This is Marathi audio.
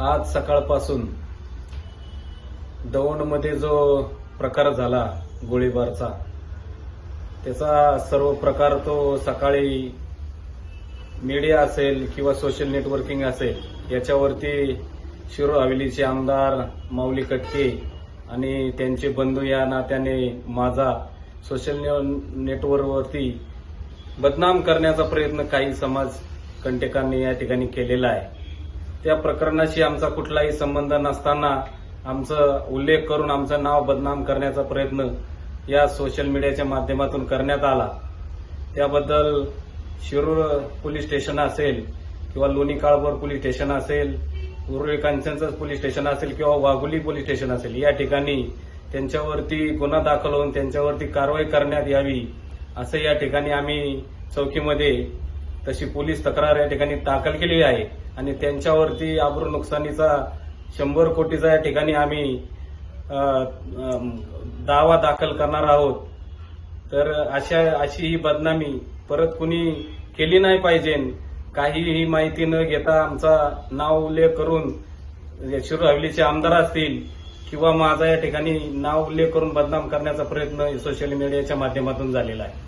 आज सकाळपासून दौंडमध्ये जो प्रकार झाला गोळीबारचा त्याचा सर्व प्रकार तो सकाळी मीडिया असेल किंवा सोशल नेटवर्किंग असेल याच्यावरती शिरो हवेलीचे आमदार माऊली कटके आणि त्यांचे बंधू या नात्याने माझा सोशल ने- नेटवर्कवरती बदनाम करण्याचा प्रयत्न काही समाज कंटेकांनी या ठिकाणी केलेला आहे. त्या प्रकरणाशी आमचा कुठलाही संबंध नसताना आमचं उल्लेख करून आमचं नाव बदनाम करण्याचा प्रयत्न या सोशल मीडियाच्या माध्यमातून करण्यात आला. त्याबद्दल शिरूर पोलीस स्टेशन असेल किंवा लोणी काळभोर पोलीस स्टेशन असेल उर्वी कांचनचं पोलीस स्टेशन असेल किंवा वाघुली पोलीस स्टेशन असेल या ठिकाणी त्यांच्यावरती गुन्हा दाखल होऊन त्यांच्यावरती कारवाई करण्यात यावी असं या ठिकाणी आम्ही चौकीमध्ये तशी पोलीस तक्रार या ठिकाणी दाखल केली आहे. आणि त्यांच्यावरती आबरू नुकसानीचा शंभर कोटीचा या ठिकाणी आम्ही दावा दाखल करणार आहोत. तर अशा अशी ही बदनामी परत कुणी केली नाही पाहिजे. काहीही माहिती न घेता आमचा नाव उल्लेख करून शिरू हवेलीचे आमदार असतील किंवा माझा या ठिकाणी नाव उल्लेख करून बदनाम करण्याचा प्रयत्न सोशल मीडियाच्या माध्यमातून झालेला आहे.